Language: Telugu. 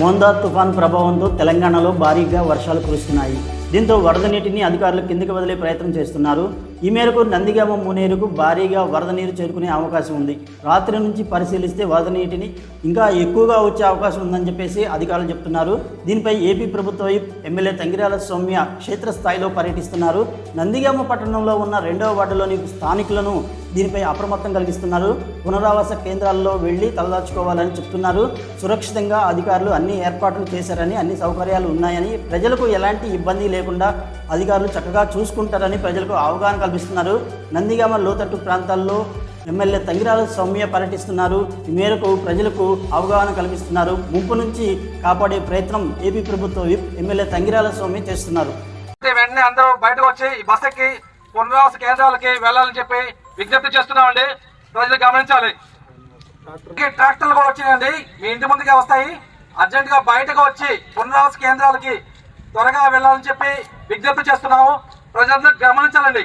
మోందా తుఫాన్ ప్రభావంతో తెలంగాణలో భారీగా వర్షాలు కురుస్తున్నాయి. దీంతో వరద నీటిని అధికారులు కిందికి వదిలే ప్రయత్నం చేస్తున్నారు. ఈ మేరకు నందిగామ మునేరుకు భారీగా వరద నీరు చేరుకునే అవకాశం ఉంది. రాత్రి నుంచి పరిశీలిస్తే వరద నీటిని ఇంకా ఎక్కువగా వచ్చే అవకాశం ఉందని చెప్పేసి అధికారులు చెప్తున్నారు. దీనిపై ఏపీ ప్రభుత్వ ఎమ్మెల్యే తంగిరాల సౌమ్య క్షేత్రస్థాయిలో పర్యటిస్తున్నారు. నందిగామ పట్టణంలో ఉన్న రెండవ వార్డులోని స్థానికులను దీనిపై అప్రమత్తం కలిగిస్తున్నారు. పునరావాస కేంద్రాల్లో వెళ్ళి తలదాచుకోవాలని చెప్తున్నారు. సురక్షితంగా అధికారులు అన్ని ఏర్పాట్లు చేశారని అన్ని సౌకర్యాలు ఉన్నాయని ప్రజలకు ఎలాంటి ఇబ్బంది లేకుండా అధికారులు చక్కగా చూసుకుంటారని ప్రజలకు అవగాహన కల్పిస్తున్నారు. నందిగామ లోతట్టు ప్రాంతాల్లో ఎమ్మెల్యే తంగిరాల సౌమ్య పర్యటిస్తున్నారు. ఈ మేరకు ప్రజలకు అవగాహన కల్పిస్తున్నారు. ముంపు నుంచి కాపాడే ప్రయత్నం ఏపీ ప్రభుత్వ ఎమ్మెల్యే తంగిరాల సౌమ్య చేస్తున్నారు. వెంటనే అందరూ బయటకు వచ్చి ఈ బస్సుకి పునరావాస కేంద్రాలకి వెళ్ళాలని చెప్పి విజ్ఞప్తి చేస్తున్నామండి. ప్రజలు గమనించాలి. ట్రాక్టర్లు కూడా వచ్చినాయండి. మీ ఇంటి ముందుకే వస్తాయి. అర్జెంట్గా బయటకు వచ్చి పునరావాస కేంద్రాలకి త్వరగా వెళ్ళాలని చెప్పి విజ్ఞప్తి చేస్తున్నాము. ప్రజలందరూ గమనించాలండి.